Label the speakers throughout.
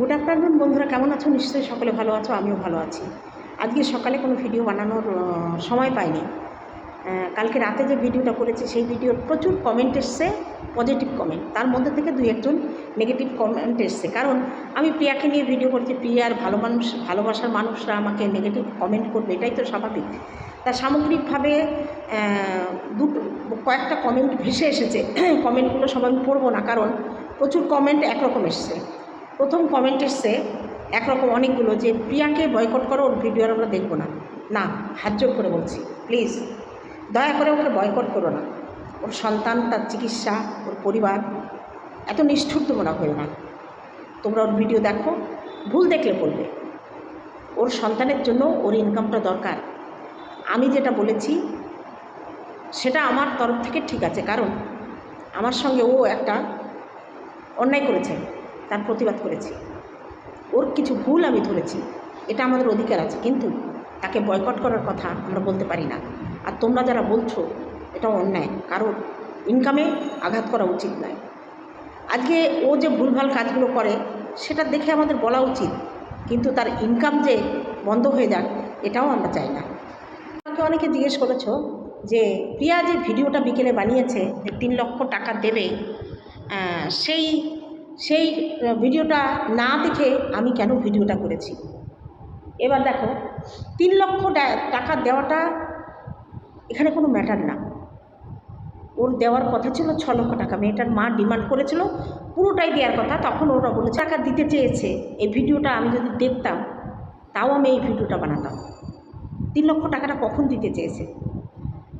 Speaker 1: Good afternoon বন্ধুরা। কেমন আছো? নিশ্চয়ই সকলে ভালো আছো, আমিও ভালো আছি। আজকে সকালে কোনো ভিডিও বানানোর সময় পাইনি। কালকে রাতে যে ভিডিওটা করেছি, সেই ভিডিওর প্রচুর কমেন্ট এসছে পজিটিভ কমেন্ট তার মধ্যে থেকে দুই একজন নেগেটিভ কমেন্ট এসছে। কারণ আমি প্রিয়াকে নিয়ে ভিডিও করছি, প্রিয়ার ভালো মানুষ, ভালোবাসার মানুষরা আমাকে নেগেটিভ কমেন্ট করবে, এটাই তো স্বাভাবিক। তা সামগ্রিকভাবে দুটো, কয়েকটা কমেন্ট ভেসে এসেছে। কমেন্টগুলো সব আমি পড়ব না, কারণ প্রচুর কমেন্ট একরকম এসছে। প্রথম কমেন্ট এসছে একরকম অনেকগুলো যে প্রিয়াকে বয়কট করো ওর ভিডিও আর আমরা দেখব না। না, হাত জোর করে বলছি প্লিজ দয়া করে ওকে বয়কট করো না। ওর সন্তান, তার চিকিৎসা, ওর পরিবার, এত নিষ্ঠুর তোমরা হয়ে না। তোমরা ওর ভিডিও দেখো, ভুল দেখলে বলবে ওর সন্তানের জন্য ওর ইনকামটা দরকার। আমি যেটা বলেছি, সেটা আমার তরফ থেকে ঠিক আছে। কারণ আমার সঙ্গে ও একটা অন্যায় করেছে। তার প্রতিবাদ করেছি। ওর কিছু ভুল আমি ধরেছি, এটা আমাদের অধিকার আছে, কিন্তু তাকে বয়কট করার কথা আমরা বলতে পারি না। আর তোমরা যারা বলছো এটা অন্যায়, কারণ ইনকামে আঘাত করা উচিত নয়। আজকে ও যে ভুলভাল কাজগুলো করে, সেটা দেখে আমাদের বলা উচিত, কিন্তু তার ইনকাম যে বন্ধ হয়ে যাক, এটাও আমরা চাই না। আমাকে অনেকে জিজ্ঞেস করেছ যে, প্রিয়া যে ভিডিওটা বিকেলে বানিয়েছে যে তিন লক্ষ টাকা দেবে সেই সেই ভিডিওটা না দেখে আমি কেন ভিডিওটা করেছি? এবার দেখো, তিন লক্ষ টাকা দেওয়াটা এখানে কোনো ম্যাটার না। ওর দেওয়ার কথা ছিল ছ লক্ষ টাকা। মেয়েটার মা ডিমান্ড করেছিল, পুরোটাই দেওয়ার কথা। তখন ওরা বলেছে, টাকা দিতে চেয়েছে। এই ভিডিওটা আমি যদি দেখতাম, তাও আমি এই ভিডিওটা বানাতাম। তিন লক্ষ টাকাটা কখন দিতে চেয়েছে?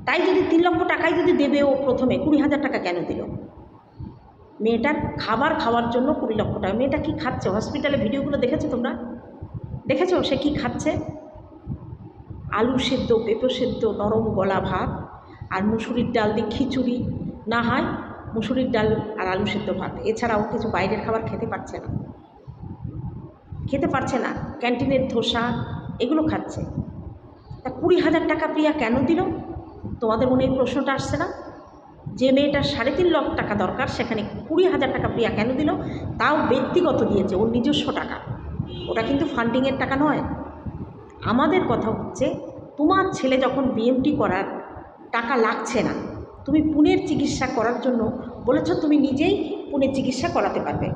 Speaker 1: তাই যদি তিন লক্ষ টাকাই যদি দেবে ও প্রথমে, কুড়ি হাজার টাকা কেন দিল? মেয়েটার খাবার খাওয়ার জন্য কুড়ি লক্ষ টাকা। মেয়েটা কী খাচ্ছে? হসপিটালে ভিডিওগুলো দেখেছ তোমরা? দেখেছ? সে কী খাচ্ছে? আলু সেদ্ধ, পেঁপে সেদ্ধ, নরম গলা ভাত আর মুসুরির ডাল দিয়ে খিচুড়ি। না হয় মুসুরির ডাল আর আলু সেদ্ধ ভাত। এছাড়াও কিছু বাইরের খাবার খেতে পারছে না। খেতে পারছে না। ক্যান্টিনের ধোসা, এগুলো খাচ্ছে। তা কুড়ি হাজার টাকা প্রিয়া কেন দিল? তোমাদের মনে এই প্রশ্নটা আসছে না? যে মেয়েটার সাড়ে তিন লক্ষ টাকা দরকার, সেখানে কুড়ি হাজার টাকা প্রিয়া কেন দিল? তাও ব্যক্তিগত দিয়েছে, ওর নিজস্ব টাকা। ওটা কিন্তু ফান্ডিংয়ের টাকা নয়। আমাদের কথা হচ্ছে, তোমার ছেলে যখন বিএমটি করার টাকা লাগছে না, তুমি পুনের চিকিৎসা করার জন্য বলেছ তুমি নিজেই পুনে চিকিৎসা করাতে পারবে।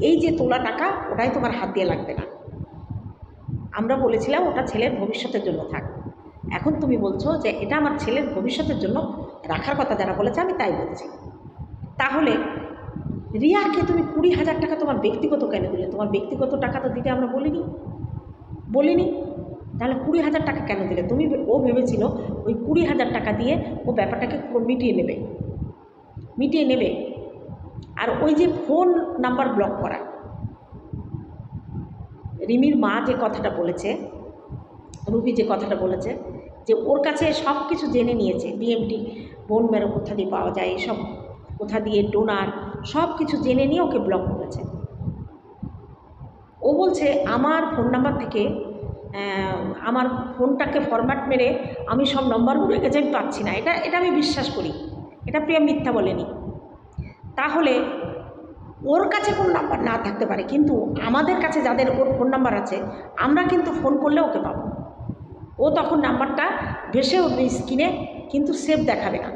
Speaker 1: এই যে তোলা টাকা, ওটাই তোমার হাত দিয়ে লাগবে না। আমরা বলেছিলাম, ওটা ছেলের ভবিষ্যতের জন্য থাক। এখন তুমি বলছো যে, এটা আমার ছেলের ভবিষ্যতের জন্য রাখার কথা যারা বলেছে, আমি তাই বলছি। তাহলে রিয়াকে তুমি কুড়ি হাজার টাকা তোমার ব্যক্তিগত কেন দিলে? তোমার ব্যক্তিগত টাকা তো দিতে আমরা বলিনি। বলিনি। তাহলে কুড়ি হাজার টাকা কেন দিলে? তুমি ও ভেবেছিল ওই কুড়ি হাজার টাকা দিয়ে ও ব্যাপারটাকে পুরো মিটিয়ে নেবে। মিটিয়ে নেবে। আর ওই যে ফোন নাম্বার ব্লক করা, রিমির মা যে কথাটা বলেছে, রুবি যে কথাটা বলেছে যে ওর কাছে সব কিছু জেনে নিয়েছে বিএমটি বোন মেরো কোথা দিয়ে পাওয়া যায়, এসব কোথা দিয়ে ডোনার সব কিছু জেনে নিয়ে ওকে ব্লক করেছে। ও বলছে, আমার ফোন নাম্বার থেকে আমার ফোনটাকে ফরম্যাট মেরে আমি সব নম্বরগুলো গেছে, আমি পাচ্ছি না। এটা এটা আমি বিশ্বাস করি। এটা প্রিয়া মিথ্যা বলেনি। তাহলে ওর কাছে কোন নাম্বার না থাকতে পারে, কিন্তু আমাদের কাছে যাদের ওর ফোন নাম্বার আছে, আমরা কিন্তু ফোন করলে ওকে পাবো। ও তখন নাম্বারটা ভেসে উঠবে স্ক্রিনে, কিন্তু সেভ দেখাবে না।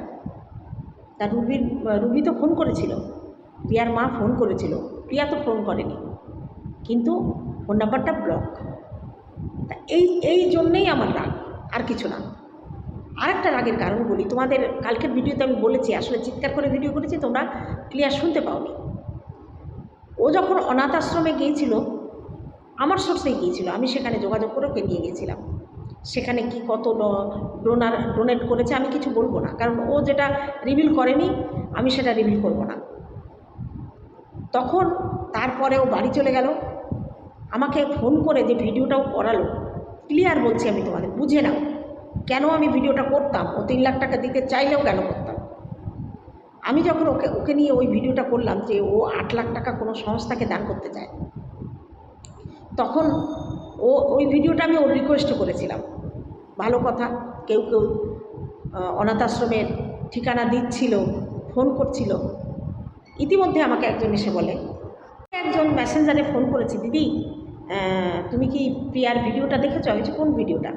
Speaker 1: তা রুবির, রুবি তো ফোন করেছিল। প্রিয়ার মা ফোন করেছিল। প্রিয়া তো ফোন করেনি। কিন্তু ফোন নাম্বারটা ব্লক তা এই এই জন্যেই আমার রাগ, আর কিছু না। আরেকটা রাগের কারণ বলি, তোমাদের কালকের ভিডিওতে আমি বলেছি, আসলে চিৎকার করে ভিডিও করেছি, তোমরা ক্লিয়ার শুনতে পাওনি। ও যখন অনাথ আশ্রমে গিয়েছিল, আমার সোর্সেই গিয়েছিল, আমি সেখানে যোগাযোগ করে ওকে নিয়ে গেছিলাম সেখানে কি কত ডোনার ডোনেট করেছে আমি কিছু বলব না। কারণ ও যেটা রিভিল করেনি, আমি সেটা রিভিল করব না। তখন তারপরে ও বাড়ি চলে গেল। আমাকে ফোন করে যে ভিডিওটাও করালো। ক্লিয়ার বলছি আমি তোমাদের, বুঝে নাও। কেন আমি ভিডিওটা করতাম? ও তিন লাখ টাকা দিতে চাইলেও কেন করতাম? আমি যখন ওকে ওকে নিয়ে ওই ভিডিওটা করলাম যে ও আট লাখ টাকা কোনো সংস্থাকে দান করতে চায়। তখন ও, ওই ভিডিওটা আমি ওর রিকোয়েস্ট করেছিলাম। ভালো কথা। কেউ কেউ অনাথ আশ্রমের ঠিকানা দিচ্ছিল, ফোন করছিল। ইতিমধ্যে আমাকে একজন এসে বলে, একজন মেসেঞ্জারে ফোন করেছে, দিদি তুমি কি প্রিয়ার ভিডিওটা দেখেছ? আমি কোন ভিডিওটা?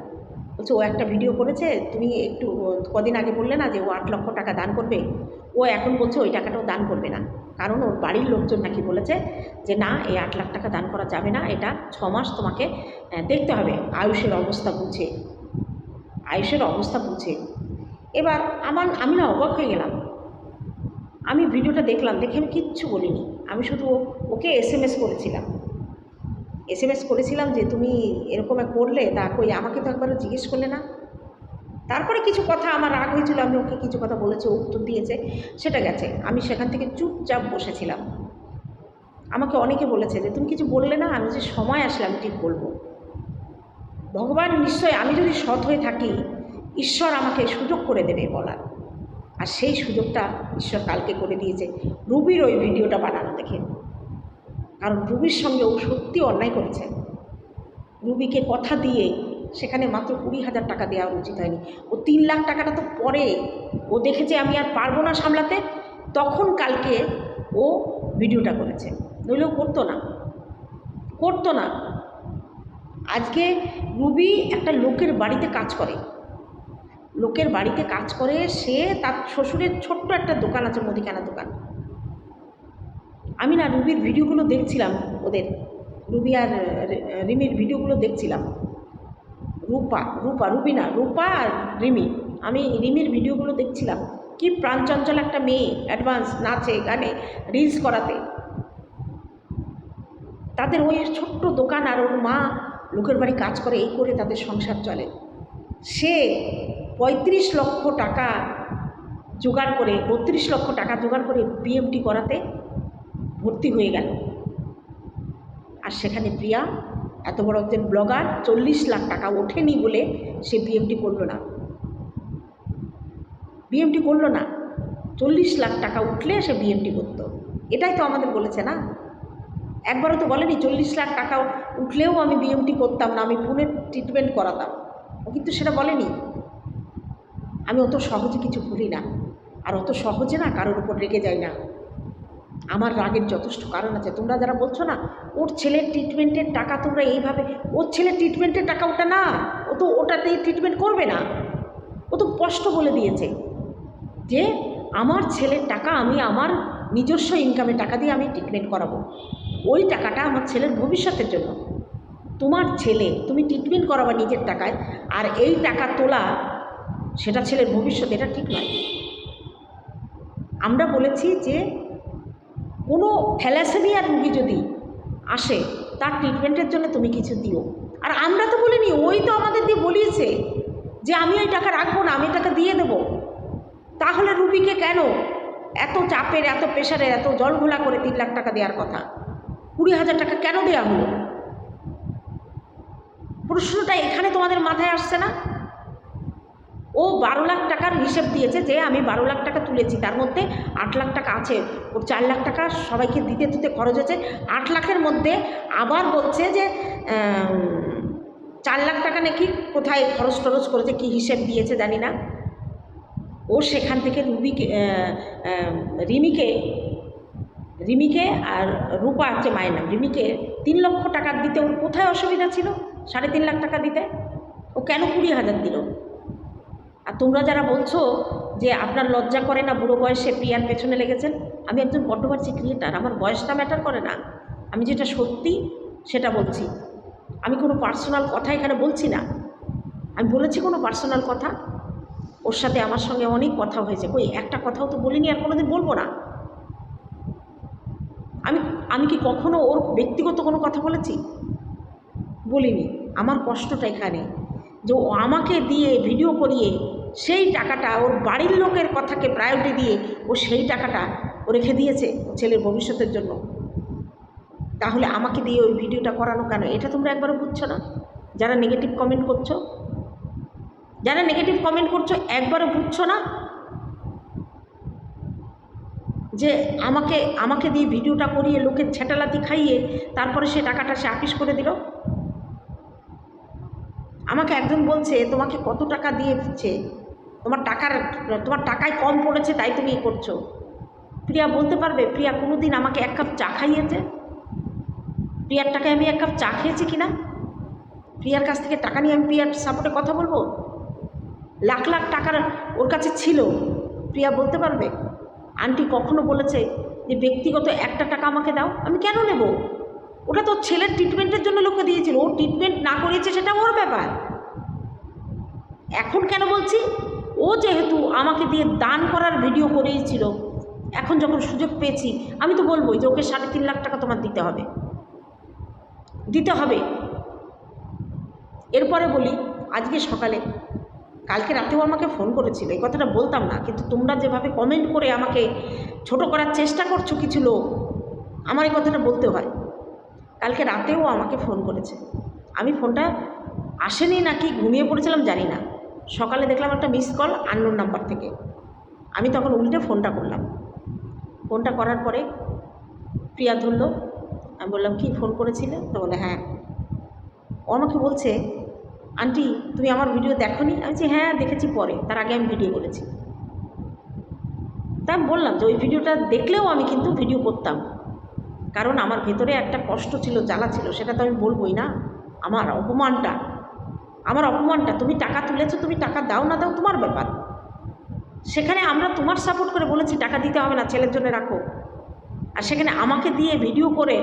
Speaker 1: বলছে, ও একটা ভিডিও করেছে, তুমি একটু কদিন আগে বললে না যে ও আট লক্ষ টাকা দান করবে? ও এখন বলছে ওই টাকাটাও দান করবে না। কারণ ওর বাড়ির লোকজন নাকি বলেছে যে, না, এই আট লাখ টাকা দান করা যাবে না, এটা ছ মাস তোমাকে দেখতে হবে। আয়ুষের অবস্থা বুঝে আয়ুষের অবস্থা বুঝে। এবার আমার, আমি না অবাক হয়ে গেলাম। আমি ভিডিওটা দেখলাম, দেখে আমি কিচ্ছু বলিনি। আমি শুধু ওকে এস এম এস করেছিলাম। এস এম এস করেছিলাম যে, তুমি এরকম করলে, তা কই আমাকে তো একবারও জিজ্ঞেস করলে না? তারপরে কিছু কথা, আমার রাগ হয়েছিল, আমি ওকে কিছু কথা বলেছে উত্তর দিয়েছে, সেটা গেছে। আমি সেখান থেকে চুপচাপ বসেছিলাম। আমাকে অনেকে বলেছে যে, তুমি কিছু বললে না, আমি যে সময় আসলে আমি ঠিক বলব। ভগবান নিশ্চয় আমি যদি সৎ হয়ে থাকি, ঈশ্বর আমাকে সুযোগ করে দেবে বলার। আর সেই সুযোগটা ঈশ্বর কালকে করে দিয়েছে। রুবির ওই ভিডিওটা বানানো দেখে। কারণ রুবির সঙ্গে ও সত্যি অন্যায় করেছে। রুবিকে কথা দিয়ে সেখানে মাত্র কুড়ি হাজার টাকা দেওয়া উচিত হয়নি। ও তিন লাখ টাকাটা তো পরে। ও দেখেছে আমি আর পারব না সামলাতে। তখন কালকে ও ভিডিওটা করেছে। নইলেও করতো না। করতো না। আজকে রুবি একটা লোকের বাড়িতে কাজ করে। লোকের বাড়িতে কাজ করে, সে তার শ্বশুরের ছোট্ট একটা দোকান আছে মুদিখানা দোকান। আমি না রুবির ভিডিওগুলো দেখছিলাম ওদের। রুবি আর রিমির ভিডিওগুলো দেখছিলাম। রূপা রূপা, রুবি না, রূপা আর রিমি। আমি রিমির ভিডিওগুলো দেখছিলাম। কি প্রাণচঞ্চল একটা মেয়ে, অ্যাডভান্স, নাচে, গানে, রিলস করাতে। তাদের ওই ছোট্ট দোকান আর ওর মা লোকের বাড়ি কাজ করে, এই করে তাদের সংসার চলে। সে পঁয়ত্রিশ লক্ষ টাকা জোগাড় করে, বত্রিশ লক্ষ টাকা জোগাড় করে বিএমটি করাতে ভর্তি হয়ে গেল। আর সেখানে প্রিয়া, এত বড় একজন ব্লগার, চল্লিশ লাখ টাকা ওঠেনি বলে সে বিএমটি করল না। বিএমটি করল না, চল্লিশ লাখ টাকা উঠলে সে বিএমটি করতো। এটাই তো আমাদের বলেছে না? একবারও তো বলেনি, চল্লিশ লাখ টাকা উঠলেও আমি বিএমটি করতাম না, আমি পুনের ট্রিটমেন্ট করাতাম। ও কিন্তু সেটা বলেনি। আমি অত সহজে কিছু ভুলি না, আর অত সহজে না কারোর উপর রেগে যাই না। আমার রাগের যথেষ্ট কারণ আছে। তোমরা যারা বলছো না, ওর ছেলের ট্রিটমেন্টের টাকা তোমরা এইভাবে, ওর ছেলের ট্রিটমেন্টের টাকা ওটা না, ও তো ওটাতে ট্রিটমেন্ট করবে না। ও তো স্পষ্ট বলে দিয়েছে যে, আমার ছেলের টাকা আমি আমার নিজস্ব ইনকামের টাকা দিয়ে আমি ট্রিটমেন্ট করাবো। ওই টাকাটা আমার ছেলের ভবিষ্যতের জন্য। তোমার ছেলে, তুমি ট্রিটমেন্ট করাবা নিজের টাকায়, আর এই টাকা তোলা সেটা ছেলের ভবিষ্যৎ এটা ঠিক নয়। আমরা বলেছি যে, কোনো থ্যালাসেমিয়ার রুগী যদি আসে, তার ট্রিটমেন্টের জন্য তুমি কিছু দিও। আর আমরা তো বলিনি, ওই তো আমাদের দিয়ে বলিয়েছে যে, আমি ওই টাকা রাখব না, আমি টাকা দিয়ে দেবো। তাহলে রুবিকে কেন এত চাপের, এত প্রেশারের এত জল ঘোলা করে তিন লাখ টাকা দেওয়ার কথা? কুড়ি হাজার টাকা কেন দেওয়া হলো? প্রশ্নটা এখানে তোমাদের মাথায় আসছে না? ও বারো লাখ টাকার হিসেব দিয়েছে যে আমি বারো লাখ টাকা তুলেছি, তার মধ্যে আট লাখ টাকা আছে। ওর চার লাখ টাকা সবাইকে দিতে দিতে খরচ হয়েছে। আট লাখের মধ্যে আবার বলছে যে চার লাখ টাকা নাকি কোথায় খরচ টরচ করেছে, কি হিসেব দিয়েছে জানি না। ও সেখান থেকে রুবিকে রিমিকে রিমিকে আর রূপা হচ্ছে মায়ের নাম। রিমিকে তিন লক্ষ টাকা দিতে ওর কোথায় অসুবিধা ছিল? সাড়ে তিন লাখ টাকা দিতে? ও কেন কুড়ি হাজার দিল? আর তোমরা যারা বলছো যে আপনার লজ্জা করে না বুড়ো বয়সে প্রিয়ার পেছনে লেগেছেন, আমি একজন বড্ডবার্চি ক্রিয়েটার আমার বয়সটা ম্যাটার করে না। আমি যেটা সত্যি সেটা বলছি। আমি কোনো পার্সোনাল কথা এখানে বলছি না। আমি বলেছি কোনো পার্সোনাল কথা। ওর সাথে আমার সঙ্গে অনেক কথা হয়েছে। কই, একটা কথাও তো বলিনি আর কোনোদিন বলব না। আমি আমি কি কখনো ওর ব্যক্তিগত কোনো কথা বলেছি? বলিনি। আমার কষ্টটা এখানে যে ও আমাকে দিয়ে ভিডিও করিয়ে সেই টাকাটা ওর বাড়ির লোকের কথাকে প্রায়োরিটি দিয়ে ও সেই টাকাটা ও রেখে দিয়েছে ছেলের ভবিষ্যতের জন্য। তাহলে আমাকে দিয়ে ওই ভিডিওটা করানো কেন? এটা তোমরা একবারও বুঝছ না? যারা নেগেটিভ কমেন্ট করছ, যারা নেগেটিভ কমেন্ট করছ, একবারও বুঝছ না? যে আমাকে আমাকে দিয়ে ভিডিওটা করিয়ে লোকের ছেটালাতি খাইয়ে তারপরে সে টাকাটা সে আপিস করে দিল? আমাকে একজন বলছে, তোমাকে কত টাকা দিয়েছে? তোমার টাকার, তোমার টাকায় কম পড়েছে, তাই তুমি এ করছ। প্রিয়া বলতে পারবে, প্রিয়া কোনো দিন আমাকে এক কাপ চা খাইয়েছে? প্রিয়ার টাকায় আমি এক কাপ চা খেয়েছি কি না প্রিয়ার কাছ থেকে টাকা নিয়ে আমি প্রিয়ার সাপোর্টে কথা বলব? লাখ লাখ টাকার ওর কাছে ছিল। প্রিয়া বলতে পারবে আন্টি কখনো বলেছে যে, ব্যক্তিগত একটা টাকা আমাকে দাও, আমি কেন নেব? ওটা তো ছেলের ট্রিটমেন্টের জন্য লোকে দিয়েছিল। ও ট্রিটমেন্ট না করিয়েছে সেটা ওর ব্যাপার। এখন কেন বলছি? ও যেহেতু আমাকে দিয়ে দান করার ভিডিও করেইছিল, এখন যখন সুযোগ পেয়েছি, আমি তো বলবোই যে, ওকে সাড়ে তিন লাখ টাকা তোমার দিতে হবে। দিতে হবে। এরপরে বলি, আজকে সকালে কালকে রাতেও আমাকে ফোন করেছিল, এই কথাটা বলতাম না, কিন্তু তোমরা যেভাবে কমেন্ট করে আমাকে ছোট করার চেষ্টা করছ কিছু লোক, আমার এই কথাটা বলতে হয়। কালকে রাতেও আমাকে ফোন করেছে। আমি ফোনটা আসেনি নাকি, ঘুমিয়ে পড়েছিলাম জানি না। সকালে দেখলাম একটা মিস কল আন্নোর নাম্বার থেকে। আমি তখন উল্টে ফোনটা করলাম। ফোনটা করার পরে প্রিয়া ধরল। আমি বললাম, কি ফোন করেছিলে? তো বলে হ্যাঁ। ও আমাকে বলছে আন্টি, তুমি আমার ভিডিও দেখো নি আমি বলছি হ্যাঁ দেখেছি পরে। তার আগে আমি ভিডিও করেছি তাই আমি বললাম যে, ওই ভিডিওটা দেখলেও আমি কিন্তু ভিডিও করতাম। কারণ আমার ভেতরে একটা কষ্ট ছিল, জ্বালা ছিল, সেটা তো আমি বলবোই না। আমার অপমানটা আমার অপমানটা, তুমি টাকা তুলেছো, তুমি টাকা দাও না, দাও তোমার ব্যাপার। সেখানে আমরা তোমার সাপোর্ট করে বলেছি, টাকা দিতে হবে না, ছেলের জন্য রাখো। আর সেখানে আমাকে দিয়ে ভিডিও করে,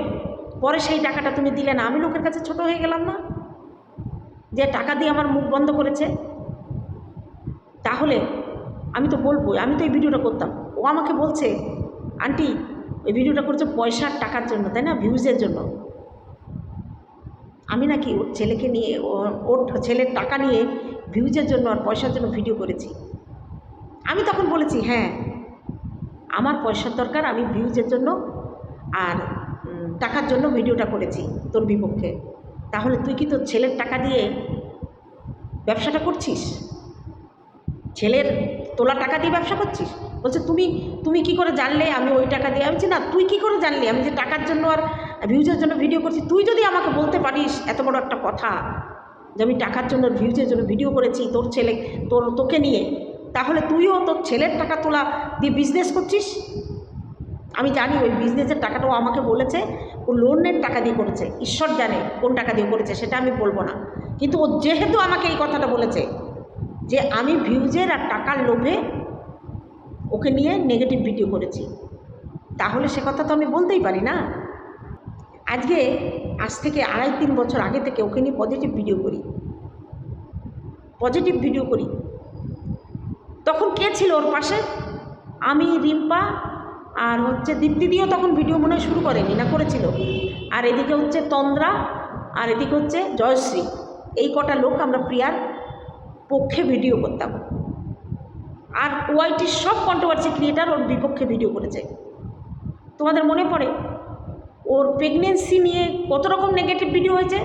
Speaker 1: পরে সেই টাকাটা তুমি দিলে না। আমি লোকের কাছে ছোট হয়ে গেলাম না। যে টাকা দিয়ে আমার মুখ বন্ধ করেছে, তাহলে আমি তো বলবোই, আমি তো এই ভিডিওটা করতাম। ও আমাকে বলছে, আন্টি, এই ভিডিওটা করছে পয়সার টাকার জন্য, তাই না? ভিউজের জন্য। আমি নাকি ওর ছেলেকে নিয়ে ওর ছেলের টাকা নিয়ে ভিউজের জন্য আর পয়সার জন্য ভিডিও করেছি। আমি তখন বলেছি হ্যাঁ আমার পয়সার দরকার, আমি ভিউজের জন্য আর টাকার জন্য ভিডিওটা করেছি তোর বিপক্ষে। তাহলে তুই কি তোর ছেলের টাকা দিয়ে ব্যবসাটা করছিস? ছেলের তোলা টাকা দিয়ে ব্যবসা করছিস? বলছে, তুমি তুমি কি করে জানলে আমি ওই টাকা দিয়ে? আমি না, তুই কি করে জানলি? আমি যে টাকার জন্য আর ভিউজের জন্য ভিডিও করছি, তুই যদি আমাকে বলতে পারিস এত বড় একটা কথা যে আমি টাকার জন্য ভিউজের জন্য ভিডিও করেছি তোর ছেলে, তোর, তোকে নিয়ে, তাহলে তুইও তোর ছেলের টাকা তোলা দিয়ে বিজনেস করছিস? আমি জানি ওই বিজনেসের টাকাটাও আমাকে বলেছে, ও লোনের টাকা দিয়ে করেছে, ঈশ্বর জানে কোন টাকা দিয়ে করেছে, সেটা আমি বলব না। কিন্তু ও যেহেতু আমাকে এই কথাটা বলেছে যে আমি ভিউজের আর টাকার লোভে ওকে নিয়ে নেগেটিভ ভিডিও করেছি, তাহলে সে কথা তো আমি বলতেই পারি না। আজকে, আজ থেকে আড়াই তিন বছর আগে থেকে ওকে নিয়ে পজিটিভ ভিডিও করি। পজিটিভ ভিডিও করি। তখন কে ছিল ওর পাশে? আমি, রিম্পা আর হচ্ছে দীপ্তিদিও তখন ভিডিও মনে শুরু করেনি, না করেছিল। আর এদিকে হচ্ছে তন্দ্রা, আর এদিকে হচ্ছে জয়শ্রী। এই কটা লোক আমরা প্রিয়ার পক্ষে ভিডিও করতাম। আর ওয়াইটির সব কন্ট্রোভার্সি ক্রিয়েটার ওর বিপক্ষে ভিডিও করেছে। তোমাদের মনে পড়ে? ওর প্রেগনেন্সি নিয়ে কত রকম নেগেটিভ ভিডিও হয়েছে?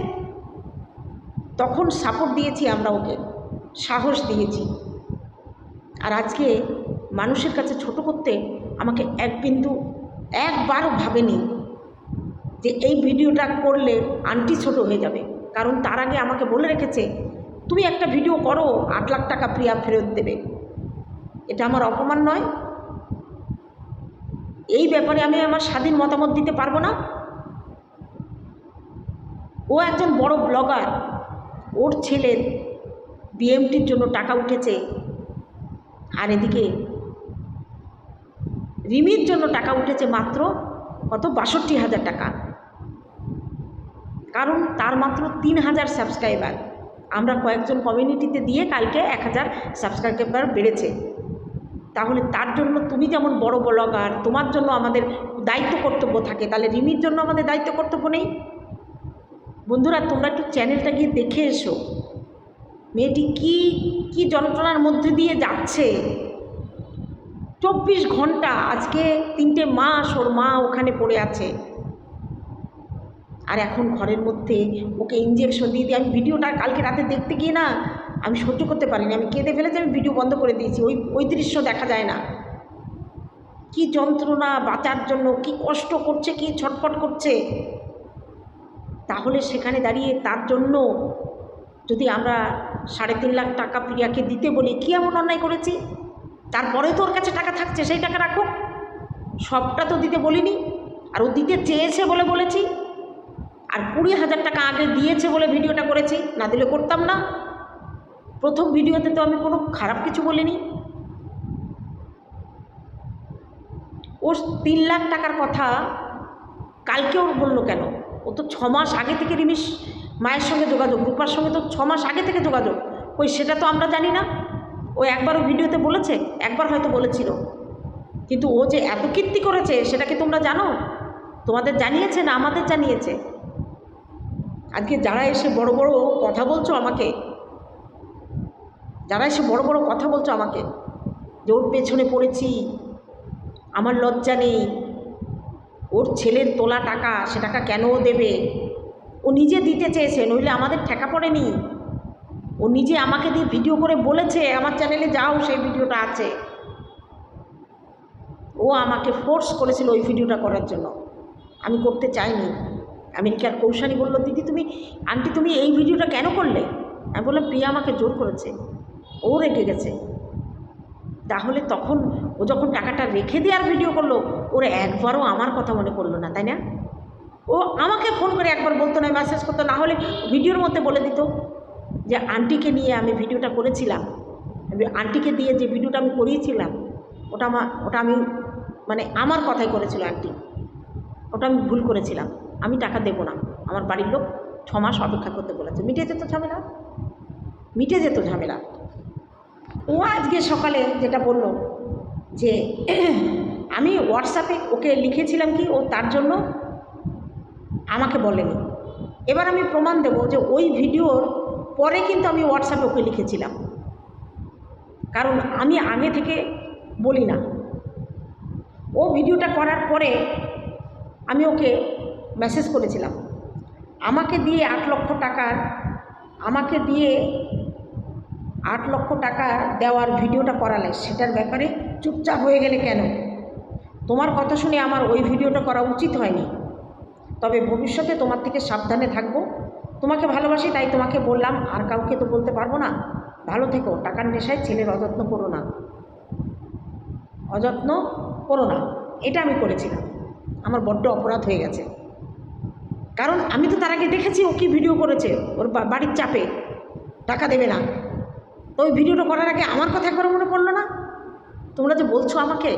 Speaker 1: তখন সাপোর্ট দিয়েছি আমরা ওকে, সাহস দিয়েছি। আর আজকে মানুষের কাছে ছোট করতে আমাকে এক বিন্দু, একবারও ভাবেনি যে এই ভিডিওটা করলে আন্টি ছোট হয়ে যাবে। কারণ তার আগে আমাকে বলে রেখেছে, তুমি একটা ভিডিও করো, আট লাখ টাকা প্রিয়া ফেরত দেবে। এটা আমার অপমান নয়। এই ব্যাপারে আমি আমার স্বাধীন মতামত দিতে পারব না। ও একজন বড় ব্লগার। ওর ছেলের বিএমটির জন্য টাকা উঠেছে। আর এদিকে রিমির জন্য টাকা উঠেছে মাত্র কত? বাষট্টি হাজার টাকা। কারণ তার মাত্র তিন হাজার সাবস্ক্রাইবার আমরা কয়েকজন কমিউনিটিতে দিয়ে কালকে এক হাজার সাবস্ক্রাইবার বেড়েছে। তাহলে তার জন্য তুমি যেমন বড় ব্লগার তোমার জন্য আমাদের দায়িত্ব কর্তব্য থাকে। তাহলে রিমির জন্য আমাদের দায়িত্ব কর্তব্য নেই? বন্ধুরা, তোমরা একটু চ্যানেলটা গিয়ে দেখে এসো। মেয়েটি কি কি যন্ত্রণার মধ্যে দিয়ে যাচ্ছে? চব্বিশ ঘণ্টা আজকে তিনটে মাস ওর মা ওখানে পড়ে আছে। আর এখন ঘরের মধ্যে ওকে ইঞ্জেকশন দিয়ে দিয়ে আমি ভিডিওটা কালকে রাতে দেখতে গিয়ে না আমি সহ্য করতে পারিনি। আমি কেঁদে ফেলেছি, আমি ভিডিও বন্ধ করে দিয়েছি। ওই ওই দৃশ্য দেখা যায় না। কি যন্ত্রণা বাঁচার জন্য, কি কষ্ট করছে, কি ছটফট করছে। তাহলে সেখানে দাঁড়িয়ে তার জন্য যদি আমরা সাড়ে তিন লাখ টাকা প্রিয়াকে দিতে বলি, কী এমন অন্যায় করেছি? তারপরে তো ওর কাছে টাকা থাকছে, সেই টাকা রাখো সবটা তো দিতে বলিনি। আর ও দিতে চেয়েছে বলে বলেছি। আর কুড়ি হাজার টাকা আগে দিয়েছে বলে ভিডিওটা করেছি, না দিলে করতাম না। প্রথম ভিডিওতে তো আমি কোনো খারাপ কিছু বলিনি। ও তিন লাখ টাকার কথা কালকে ওর বলল কেন? ও তো ছ মাস আগে থেকে রিমিস মায়ের সঙ্গে যোগাযোগ, রূপার সঙ্গে তো ছ মাস আগে থেকে যোগাযোগ। ওই সেটা তো আমরা জানি না। ও একবারও ভিডিওতে বলেছে, একবার হয়তো বলেছিল। কিন্তু ও যে এত কীর্তি করেছে, সেটা কি তোমরা জানো? তোমাদের জানিয়েছে না আমাদের জানিয়েছে? আজকে যারা এসে বড় বড় কথা বলছো আমাকে, যারা এসে বড় বড় কথা বলছো আমাকে, যে ওর পেছনে পড়েছি, আমার লজ্জা নেই, ওর ছেলের তোলা টাকা, সে টাকা কেন দেবে? ও নিজে দিতে চেয়েছে, নইলে আমাদের ঠেকা পড়েনি। ও নিজে আমাকে দিয়ে ভিডিও করে বলেছে, আমার চ্যানেলে যাও, সেই ভিডিওটা আছে। ও আমাকে ফোর্স করেছিল ওই ভিডিওটা করার জন্য। আমি করতে চাইনি। আমেরিকার কৌশানি বলল, দিদি, তুমি, আন্টি, তুমি এই ভিডিওটা কেন করলে? আমি বললাম, প্রিয়া আমাকে জোর করেছে। ও রেগে গেছে। তাহলে তখন ও যখন টাকাটা রেখে দেওয়ার ভিডিও করল, ওর একবারও আমার কথা মনে করল না, তাই না? ও আমাকে ফোন করে একবার বলতো না মেসেজ করতো, না হলে ভিডিওর মধ্যে বলে দিত। যে আন্টিকে নিয়ে আমি ভিডিওটা করেছিলাম আন্টিকে দিয়ে যে ভিডিওটা আমি করিয়েছিলাম, ওটা আমার, ওটা আমি মানে আমার কথাই করেছিল আন্টি ওটা আমি ভুল করেছিলাম, আমি টাকা দেবো না। আমার বাড়ির লোক ছ মাস অপেক্ষা করতে বলেছে, মিটে যেত ঝামেলা? মিটে যেত ঝামেলা। ও আজকে সকালে যেটা বলল যে, আমি হোয়াটসঅ্যাপে ওকে লিখেছিলাম কি, ও তার জন্য আমাকে বলেনি। এবার আমি প্রমাণ দেব যে ওই ভিডিওর পরে কিন্তু আমি হোয়াটসঅ্যাপে ওকে লিখেছিলাম। কারণ আমি আগে থেকে বলি না। ও ভিডিওটা করার পরে আমি ওকে মেসেজ করেছিলাম। আমাকে দিয়ে আট লক্ষ টাকার, আমাকে দিয়ে আট লক্ষ টাকা দেওয়ার ভিডিওটা করালে সেটার ব্যাপারে চুপচাপ হয়ে গেলে কেন? তোমার কথা শুনে আমার ওই ভিডিওটা করা উচিত হয়নি। তবে ভবিষ্যতে তোমার থেকে সাবধানে থাকব। তোমাকে ভালোবাসি, তাই তোমাকে বললাম, আর কাউকে তো বলতে পারব না। ভালো থেকো, টাকার নেশায় ছেলের অযত্ন করো না। অযত্ন করো না। এটা আমি করেছিলাম। আমার বড্ড অপরাধ হয়ে গেছে। কারণ আমি তো তার আগে দেখেছি, ও কি ভিডিও করেছে। ওর বাড়ির চাপে। টাকা দেবে না। তো ওই ভিডিওটা করার আগে আমার কথা একবার মনে পড়ল না। তোমরা যে বলছো আমাকে,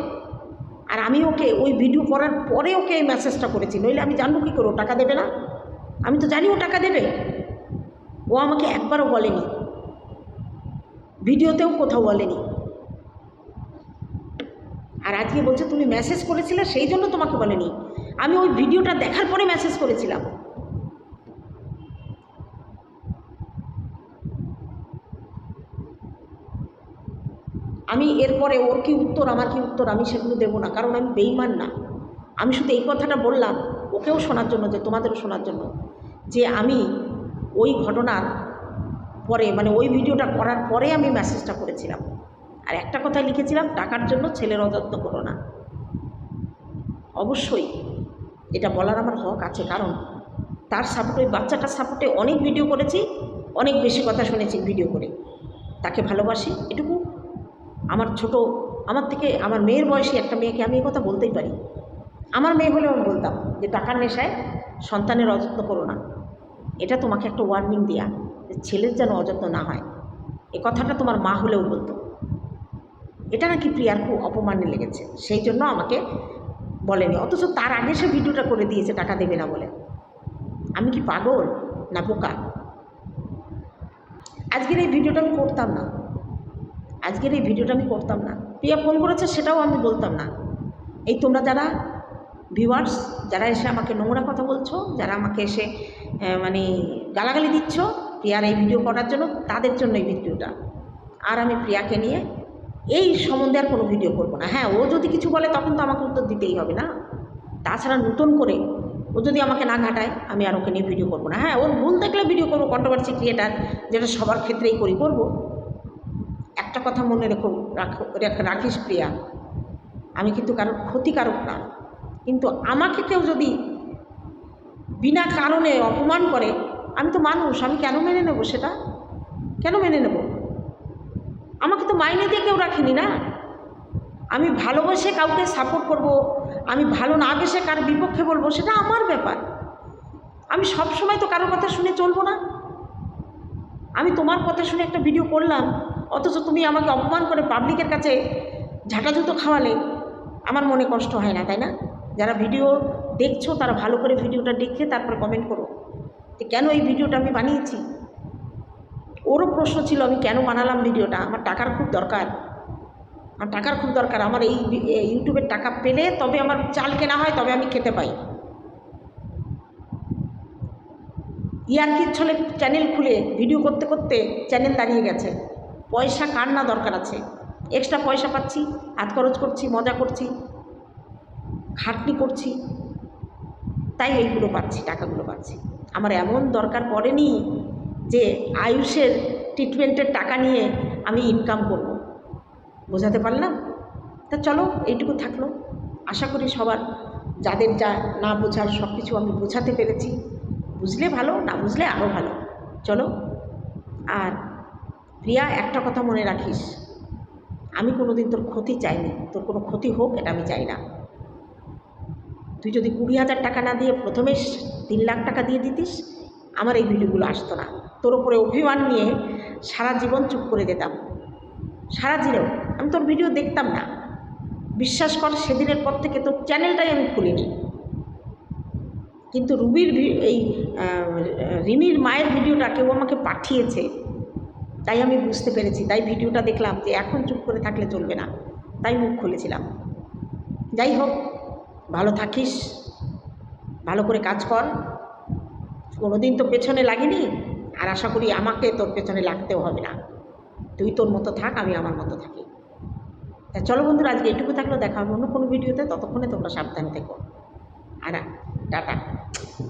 Speaker 1: আর আমি ওকে ওই ভিডিও করার পরে ওকে এই মেসেজটা করেছি। নইলে আমি জানব কী করে টাকা দেবে না? আমি তো জানি ও টাকা দেবে। ও আমাকে একবারও বলেনি। ভিডিওতেও কোথাও বলেনি। আর আজকে বলছে তুমি মেসেজ করেছিলে, সেই জন্য তোমাকে বলেনি। আমি ওই ভিডিওটা দেখার পরে মেসেজ করেছিলাম। আমি এরপরে ওর কি উত্তর, আমার কি উত্তর আমি সেগুলো দেবো না, কারণ আমি বেইমান না। আমি শুধু এই কথাটা বললাম। ওকেও শোনার জন্য, যে তোমাদেরও শোনার জন্য, যে আমি ওই ঘটনার পরে মানে ওই ভিডিওটা করার পরে আমি মেসেজটা করেছিলাম। আর একটা কথাই লিখেছিলাম, টাকার জন্য ছেলের অযত্ন করো না। অবশ্যই এটা বলার আমার হক আছে, কারণ তার সাপোর্টে বাচ্চাটার সাপোর্টে অনেক ভিডিও করেছি, অনেক বেশি কথা শুনেছি ভিডিও করে। তাকে ভালোবাসি, এটুকু। আমার ছোট, আমার থেকে, আমার মেয়ের বয়সী একটা মেয়েকে আমি কথা বলতেই পারি। আমার মেয়ে হলেও আমি বলতাম যে, টাকার নেশায় সন্তানের অযত্ন করো না। এটা তোমাকে একটা ওয়ার্নিং দেয়া যে, ছেলের যেন অযত্ন না হয়। এ কথাটা তোমার মা হলেও বলতো। এটা নাকি প্রিয়ার খুব অপমানে লেগেছে। সেই জন্য আমাকে বলেনি। অথচ তার আগে সে ভিডিওটা করে দিয়েছে, টাকা দেবে না বলে। আমি কি পাগল না বোকা? আজকের এই ভিডিওটা আমি করতাম না। আজকের এই ভিডিওটা আমি করতাম না। প্রিয়া ফোন করেছে, সেটাও আমি বলতাম না। এই তোমরা যারা ভিউয়ার্স যারা এসে আমাকে নোংরা কথা বলছো, যারা আমাকে এসে মানে গালাগালি দিচ্ছ, প্রিয়ার এই ভিডিও করার জন্য, তাদের জন্য এই ভিডিওটা। আর আমি প্রিয়াকে নিয়ে এই সম্বন্ধে আর কোনো ভিডিও করব না। হ্যাঁ ও যদি কিছু বলে, তখন তো আমাকে উত্তর দিতেই হবে না। তাছাড়া নতুন করে ও যদি আমাকে না ঘাটায়, আমি আর ওকে নিয়ে ভিডিও করব না। হ্যাঁ ওর ভুল দেখলে ভিডিও করব কন্ট্রোভার্সি ক্রিয়েটার যেটা সবার ক্ষেত্রেই করি, করব। একটা কথা মনে রেখো, রাখো, রেখ- রাখিস প্রিয়া। আমি কিন্তু কারোর ক্ষতিকারক না। কিন্তু আমাকে কেউ যদি বিনা কারণে অপমান করে, আমি তো মানুষ, আমি কেন মেনে নেব সেটা? কেন মেনে নেব? আমাকে তো মাইনে দিয়ে কেউ রাখিনি না। আমি ভালোবেসে কাউকে সাপোর্ট করব, আমি ভালো না বেসে কার বিপক্ষে বলব, সেটা আমার ব্যাপার। আমি সব সময় তো কারোর কথা শুনে চলবো না। আমি তোমার কথা শুনে একটা ভিডিও করলাম, অথচ তুমি আমাকে অপমান করে পাবলিকের কাছে ঝাঁটা জুতো খাওয়ালে, আমার মনে কষ্ট হয় না, তাই না? যারা ভিডিও দেখছ, তারা ভালো করে ভিডিওটা দেখে তারপরে কমেন্ট করো যে কেন এই ভিডিওটা আমি বানিয়েছি? ওরও প্রশ্ন ছিল, আমি কেন বানালাম ভিডিওটা? আমার টাকার খুব দরকার। আমার টাকার খুব দরকার। আমার এই ইউটিউবের টাকা পেলে তবে আমার চাল কেনা হয়, তবে আমি খেতে পাই। ইয়ার্কির ছলে চ্যানেল খুলে ভিডিও করতে করতে চ্যানেল দাঁড়িয়ে গেছে। পয়সা কার না দরকার আছে? এক্সট্রা পয়সা পাচ্ছি, হাত খরচ করছি, মজা করছি। খাটনি করছি। তাই এইগুলো পাচ্ছি, টাকাগুলো পাচ্ছি। আমার এমন দরকার পড়েনি যে আয়ুষের ট্রিটমেন্টের টাকা নিয়ে আমি ইনকাম করব। বোঝাতে পারলাম? তা চলো, এইটুকু থাকল। আশা করি সবার যাদের যা না বোঝার সব কিছু আমি বোঝাতে পেরেছি। বুঝলে ভালো, না বুঝলে আরও ভালো। চলো, আর প্রিয়া, একটা কথা মনে রাখিস। আমি কোনোদিন তোর ক্ষতি চাইনি। তোর কোনো ক্ষতি হোক, এটা আমি চাই না। তুই যদি কুড়ি হাজার টাকা না দিয়ে প্রথমে তিন লাখ টাকা দিয়ে দিতিস, আমার এই ভিডিওগুলো আসতো না। তোর উপরে অভিমান নিয়ে সারা জীবন চুপ করে যেতাম। সারা জীবন আমি তোর ভিডিও দেখতাম না। বিশ্বাস কর, সেদিনের পর থেকে তোর চ্যানেলটাই আমি খুলিনি। কিন্তু রুবির এই রিমির মায়ের ভিডিওটা কেউ আমাকে পাঠিয়েছে। তাই আমি বুঝতে পেরেছি। তাই ভিডিওটা দেখলাম যে এখন চুপ করে থাকলে চলবে না। তাই মুখ খুলেছিলাম। যাই হোক ভালো থাকিস, ভালো করে কাজ কর। কোনো দিন তো পেছনে লাগিনি? আর আশা করি আমাকে তোর পেছনে লাগতেও হবে না। তুই তোর মতো থাক, আমি আমার মতো থাকি। তা চলো বন্ধুরা, আজকে এটুকু থাকল। দেখা হবে অন্য কোনো ভিডিওতে। ততক্ষণে তোমরা সাবধানে থেকো। আর, টাটা।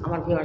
Speaker 1: আমার ভিউয়ার